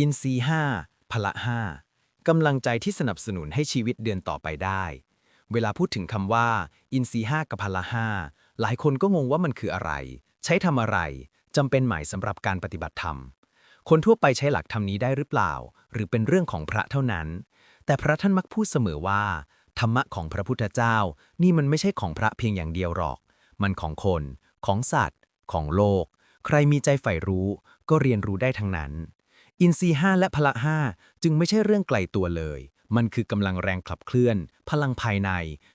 อินทรีห้าพละห้ากำลังใจที่สนับสนุนให้ชีวิตเดินต่อไปได้ เวลาพูดถึงคำว่า อินทรีห้ากับพละห้าหลายคนก็งงว่ามันคืออะไร ใช้ทำอะไรจำเป็นหมายสำหรับการปฏิบัติธรรม คนทั่วไปใช้หลักธรรมนี้ได้หรือเปล่า หรือเป็นเรื่องของพระเท่านั้น แต่พระท่านมักพูดเสมอว่า ธรรมะของพระพุทธเจ้า นี่มันไม่ใช่ของพระเพียงอย่างเดียวหรอก มันของคน ของสัตว์ ของโลก ใครมีใจใฝ่รู้ ก็เรียนรู้ได้ทั้งนั้น อินทรีย์ห้าและพละห้าจึงไม่ใช่เรื่องไกลตัวเลย มันคือกำลังแรงขับเคลื่อน พลังภายใน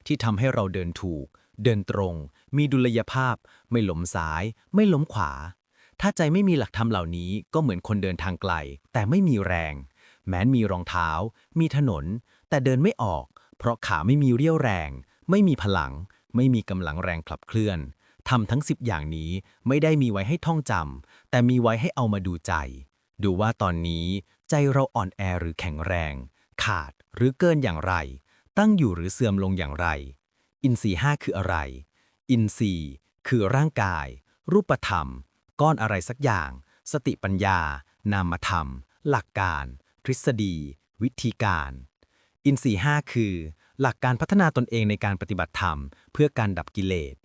ที่ทำให้เราเดินถูก เดินตรง มีดุลยภาพ ไม่หลมซ้าย ไม่หลมขวา ถ้าใจไม่มีหลักธรรมเหล่านี้ก็เหมือนคนเดินทางไกล แต่ไม่มีแรง แม้นมีรองเท้า มีถนน แต่เดินไม่ออก เพราะขาไม่มีเรี่ยวแรง ไม่มีพลัง ไม่มีกำลังแรงขับเคลื่อนทำทั้ง10อย่างนี้ไม่ได้มีไว้ให้ท่องจำแต่มีไว้ให้เอามาดูใจ ดูว่าตอนนี้ใจเราอ่อนแอหรือแข็งแรง ขาดหรือเกินอย่างไร ตั้งอยู่หรือเสื่อมลงอย่างไร อินทรีย์ห้าคืออะไร อินทรีย์ คือร่างกาย รูปธรรม ก้อนอะไรสักอย่าง สติปัญญา นามธรรม หลักการ ทฤษฎี วิธีการ อินทรีย์ห้าคือ หลักการพัฒนาตนเองในการปฏิบัติธรรม เพื่อการดับกิเลส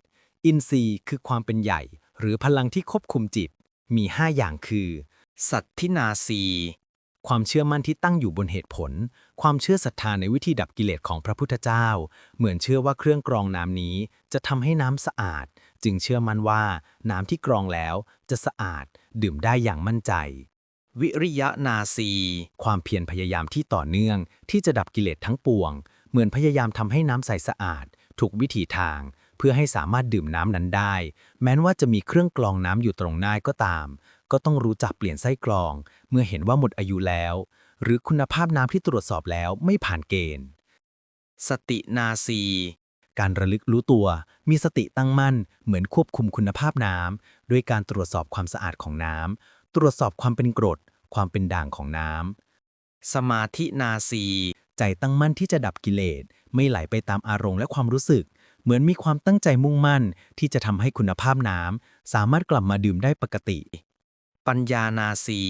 อินทรีย์คือความเป็นใหญ่ หรือพลังที่ควบคุมจิต มี 5 อย่างคือ สัตทินาสีความเชื่อมั่นที่ตั้งอยู่บนเหตุผล ความเชื่อศรัทธาในวิธีดับกิเลสของพระพุทธเจ้า เหมือนเชื่อว่าเครื่องกรองน้ำนี้จะทำให้น้ำสะอาด จึงเชื่อมั่นว่าน้ำที่กรองแล้วจะสะอาดดื่มได้อย่างมั่นใจ วิริยะนาสีความเพียรพยายามที่ต่อเนื่อง ที่จะดับกิเลสทั้งปวง เหมือนพยายามทำให้น้ำใสสะอาด ถูกวิถีทาง เพื่อให้สามารถดื่มน้ำนั้นได้ แม้ว่าจะมีเครื่องกรองน้ำอยู่ตรงหน้าก็ตาม ก็ต้องรู้จักเปลี่ยนไส้กรอง เมื่อเห็นว่าหมดอายุแล้ว หรือคุณภาพน้ำที่ตรวจสอบแล้วไม่ผ่านเกณฑ์ สตินาสีการระลึกรู้ตัว มีสติตั้งมั่น เหมือนควบคุมคุณภาพน้ำด้วยการตรวจสอบความสะอาดของน้ำตรวจสอบความเป็นกรด ความเป็นด่างของน้ำสมาธินาสีใจตั้งมั่นที่จะดับกิเลสไม่ไหลไปตามอารมณ์และความรู้สึกเหมือนมีความตั้งใจมุ่งมั่นที่จะทำให้คุณภาพน้ำสามารถกลับมาดื่มได้ปกติ ปัญญานาสี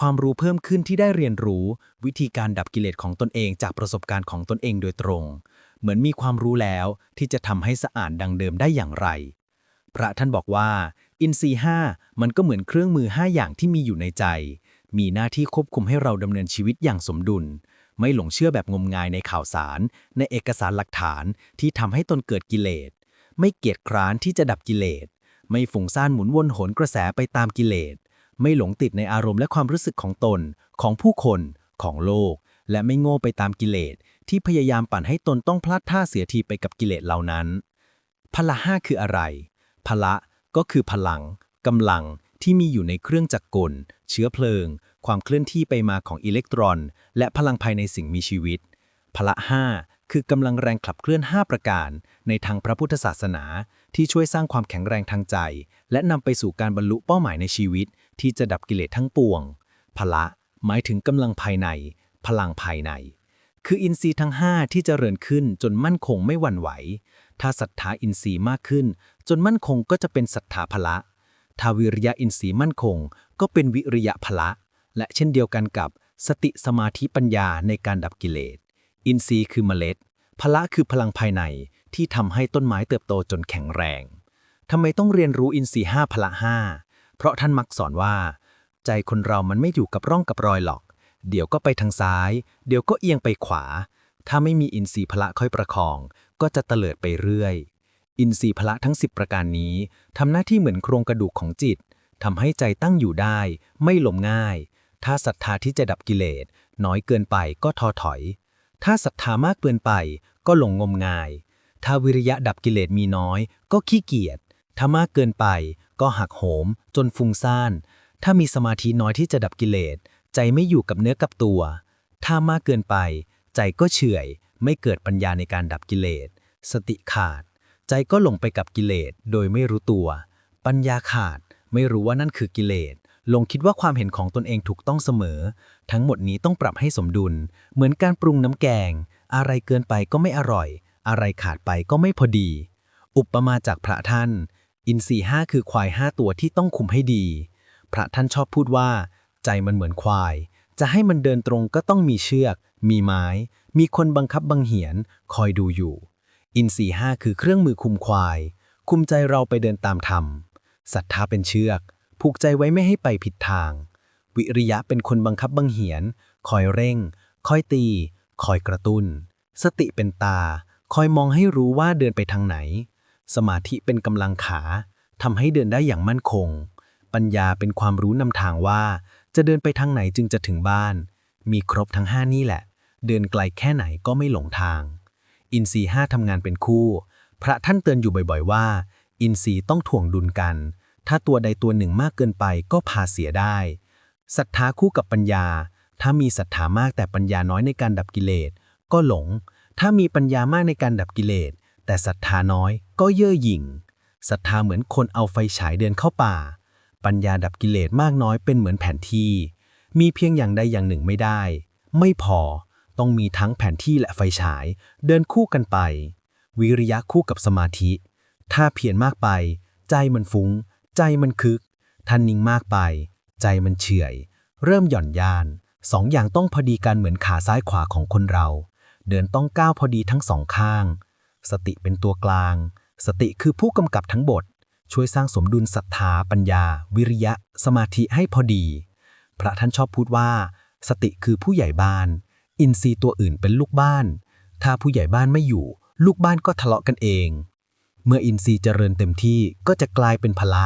ความรู้เพิ่มขึ้นที่ได้เรียนรู้ วิธีการดับกิเลสของตนเองจากประสบการณ์ของตนเองโดยตรง เหมือนมีความรู้แล้วที่จะทำให้สะอาดดังเดิมได้อย่างไร พระท่านบอกว่า อินทรีย์ห้ามันก็เหมือนเครื่องมือห้าอย่างที่มีอยู่ในใจ มีหน้าที่ควบคุมให้เราดำเนินชีวิตอย่างสมดุล ไม่หลงเชื่อแบบงมงายในข่าวสาร ในเอกสารหลักฐานที่ทำให้ตนเกิดกิเลส ไม่เกียจคร้านที่จะดับกิเลส ไม่ฝุ่งซ่านหมุนวนโหนกระแสไปตามกิเลส ไม่หลงติดในอารมณ์และความรู้สึกของตน ของผู้คน ของโลก และไม่โง่ไปตามกิเลส ที่พยายามปั่นให้ตนต้องพลาดท่าเสียทีไปกับกิเลสเหล่านั้น พละห้าคืออะไรพละก็คือพลังกำลังที่มีอยู่ในเครื่องจักรกล เชื้อเพลิง ความเคลื่อนที่ไปมาของอิเล็กตรอน และพลังภายในสิ่งมีชีวิต พละห้าคือกำลังแรงขับเคลื่อน 5 ประการ ในทางพระพุทธศาสนา ที่ช่วยสร้างความแข็งแรงทางใจ และนำไปสู่การบรรลุเป้าหมายในชีวิต ที่จะดับกิเลสทั้งปวง พละหมายถึงกำลังภายใน พลังภายใน คืออินทรีย์ทั้ง 5 ที่จเจริญขึ้นจนมั่นคงไม่หวั่นไหว ถ้าศรัทธาอินทรีย์มากขึ้น จนมั่นคงก็จะเป็นศรัทธาพละ ถ้าวิริยะอินทรีย์มั่นคง ก็เป็นวิริยะพละ และเช่นเดียวกันกับสติสมาธิปัญญาในการดับกิเลส อินทรีย์คือเมล็ด พละคือพลังภายในที่ทำให้ต้นไม้เติบโตจนแข็งแรงทำไมต้องเรียนรู้อินทรีย์ห้าพละห้า เพราะท่านมักสอนว่า ใจคนเรามันไม่อยู่กับร่องกับรอยหรอก เดี๋ยวก็ไปทางซ้าย เดี๋ยวก็เอียงไปขวา ถ้าไม่มีอินทรีย์พละค่อยประคอง ก็จะเตลิดไปเรื่อย อินทรีย์พละทั้ง 10 ประการนี้ทำหน้าที่เหมือนโครงกระดูกของจิตทำให้ใจตั้งอยู่ได้ ไม่หลมง่าย ถ้าศรัทธาที่จะดับกิเลส น้อยเกินไปก็ท้อถอย ถ้าศรัทธามากเกินไปก็หลงงมงาย ถ้าวิริยะดับกิเลสมีน้อย ก็ขี้เกียจถ้ามากเกินไป ก็หักโหม จนฟุ้งซ่าน ถ้ามีสมาธิน้อยที่จะดับกิเลส ใจไม่อยู่กับเนื้อกับตัว ถ้ามากเกินไป ใจก็เฉื่อย ไม่เกิดปัญญาในการดับกิเลส สติขาด ใจก็หลงไปกับกิเลส โดยไม่รู้ตัว ปัญญาขาด ไม่รู้ว่านั่นคือกิเลสหลงคิดว่าความเห็นของตนเองถูกต้องเสมอ ทั้งหมดนี้ต้องปรับให้สมดุล เหมือนการปรุงน้ำแกง อะไรเกินไปก็ไม่อร่อย อะไรขาดไปก็ไม่พอดี อุปมาจากพระท่าน อินทรีห้าคือควายห้าตัวที่ต้องคุมให้ดี พระท่านชอบพูดว่า ใจมันเหมือนควาย จะให้มันเดินตรงก็ต้องมีเชือก มีไม้ มีคนบังคับบังเหียน คอยดูอยู่ อินทรีห้าคือเครื่องมือคุมควาย คุมใจเราไปเดินตามธรรมศรัทธาเป็นเชือก ผูกใจไว้ไม่ให้ไปผิดทาง วิริยะเป็นคนบังคับบังเหียน คอยเร่ง คอยตี คอยกระตุ้น สติเป็นตา คอยมองให้รู้ว่าเดินไปทางไหน สมาธิเป็นกำลังขาทำให้เดินได้อย่างมั่นคง ปัญญาเป็นความรู้นำทางว่า จะเดินไปทางไหนจึงจะถึงบ้าน มีครบทั้งห้านี่แหละ เดินไกลแค่ไหนก็ไม่หลงทาง อินทรีย์ห้าทำงานเป็นคู่ พระท่านเตือนอยู่บ่อยๆว่า อินทรีย์ต้องถ่วงดุลกัน ถ้าตัวใดตัวหนึ่งมากเกินไปก็พาเสียได้ศรัทธาคู่กับปัญญา ถ้ามีศรัทธามากแต่ปัญญาน้อยในการดับกิเลสก็หลง ถ้ามีปัญญามากในการดับกิเลส แต่ศรัทธาน้อยก็เย่อหยิ่งศรัทธาเหมือนคนเอาไฟฉายเดินเข้าป่า ปัญญาดับกิเลสมากน้อยเป็นเหมือนแผนที่ มีเพียงอย่างใดอย่างหนึ่งไม่ได้ ไม่พอต้องมีทั้งแผนที่และไฟฉาย เดินคู่กันไป วิริยะคู่กับสมาธิ ถ้าเพียรมากไป ใจมันฟุง้ง ใจมันคึกถ้านิ่งมากไป ใจมันเฉื่อยเริ่มหย่อนยานสองอย่างต้องพอดีกันเหมือนขาซ้ายขวาของคนเรา เดินต้องก้าวพอดีทั้งสองข้าง สติเป็นตัวกลาง สติคือผู้กำกับทั้งบท ช่วยสร้างสมดุลศรัทธาปัญญา วิริยะ สมาธิให้พอดี พระท่านชอบพูดว่า สติคือผู้ใหญ่บ้าน อินทรีย์ตัวอื่นเป็นลูกบ้าน ถ้าผู้ใหญ่บ้านไม่อยู่ ลูกบ้านก็ทะเลาะกันเอง เมื่ออินทรีย์เจริญเต็มที่ก็จะกลายเป็นพละ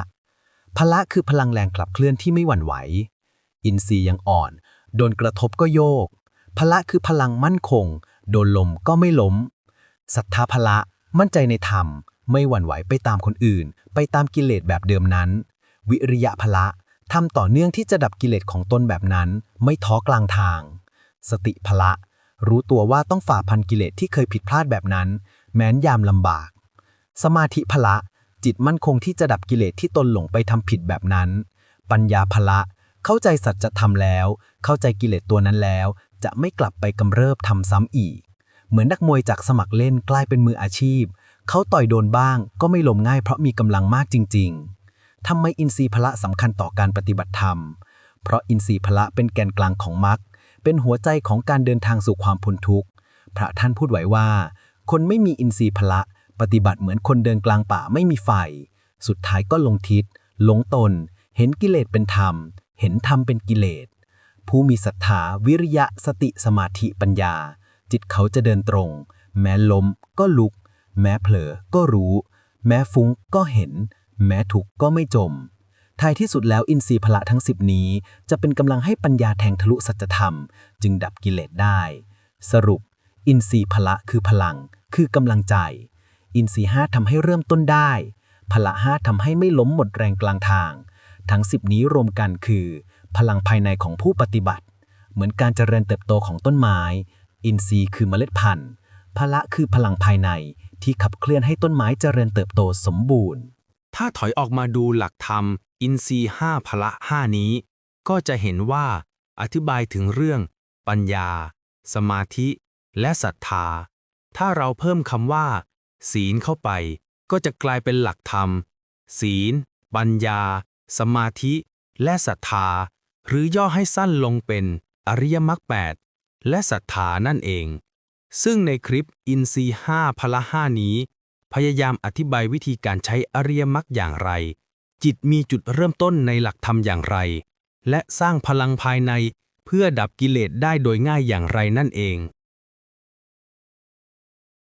พละคือพลังแรงขับเคลื่อนที่ไม่หวั่นไหว อินทรีย์ยังอ่อน โดนกระทบก็โยก พละคือพลังมั่นคง โดนลมก็ไม่ล้ม ศรัทธาพละ มั่นใจในธรรม ไม่หวั่นไหวไปตามคนอื่น ไปตามกิเลสแบบเดิมนั้น วิริยะพละทำต่อเนื่องที่จะดับกิเลสของตนแบบนั้น ไม่ท้อกลางทาง สติพละ รู้ตัวว่าต้องฝ่าพันกิเลสที่เคยผิดพลาดแบบนั้น แม้นยามลำบาก สมาธิพละ จิตมั่นคงที่จะดับกิเลสที่ตนหลงไปทำผิดแบบนั้น ปัญญาพละ เข้าใจสัจธรรมแล้ว เข้าใจกิเลสตัวนั้นแล้ว จะไม่กลับไปกำเริบทำซ้ำอีก เหมือนนักมวยจากสมัครเล่นกลายเป็นมืออาชีพ เขาต่อยโดนบ้างก็ไม่ล้มง่ายเพราะมีกำลังมากจริง ๆทำไมอินทรีย์พละสำคัญต่อการปฏิบัติธรรม เพราะอินทรีย์พละเป็นแกนกลางของมรรคเป็นหัวใจของการเดินทางสู่ความพ้นทุกข์ พระท่านพูดไว้ว่า คนไม่มีอินทรีย์พละ ปฏิบัติเหมือนคนเดินกลางป่าไม่มีไฟ สุดท้ายก็ลงทิศหลงตน เห็นกิเลสเป็นธรรม เห็นธรรมเป็นกิเลส ผู้มีศรัทธาวิริยะสติสมาธิปัญญา จิตเขาจะเดินตรง แม้ล้มก็ลุก แม้เผลอก็รู้ แม้ฟุ้งก็เห็น แม้ทุกก็ไม่จมท้ายที่สุดแล้วอินทรีย์พละทั้งสิบนี้ จะเป็นกำลังให้ปัญญาแทงทะลุสัจธรรม จึงดับกิเลสได้ สรุป อินทรีย์พละคือพลัง คือกำลังใจ อินทรีย์ห้าทำให้เริ่มต้นได้พละห้าทำให้ไม่ล้มหมดแรงกลางทาง ทั้งสิบนี้รวมกันคือ พลังภายในของผู้ปฏิบัติ เหมือนการเจริญเติบโตของต้นไม้ อินทรีย์คือเมล็ดพันธุ์พละคือพลังภายในที่ขับเคลื่อนให้ต้นไม้เจริญเติบโตสมบูรณ์ ถ้าถอยออกมาดูหลักธรรม อินทรีย์ห้าพละห้านี้ ก็จะเห็นว่าอธิบายถึงเรื่อง ปัญญา สมาธิ และศรัทธา ถ้าเราเพิ่มคำว่า ศีลเข้าไป ก็จะกลายเป็นหลักธรรม ศีล ปัญญา สมาธิ และศรัทธา หรือย่อให้สั้นลงเป็นอริยมรรคแปด และศรัทธานั่นเอง ซึ่งในคลิปอินทรีห้าพละห้านี้ พยายามอธิบายวิธีการใช้อริยมรรคอย่างไร จิตมีจุดเริ่มต้นในหลักธรรมอย่างไร และสร้างพลังภายในเพื่อดับกิเลสได้โดยง่ายอย่างไรนั่นเอง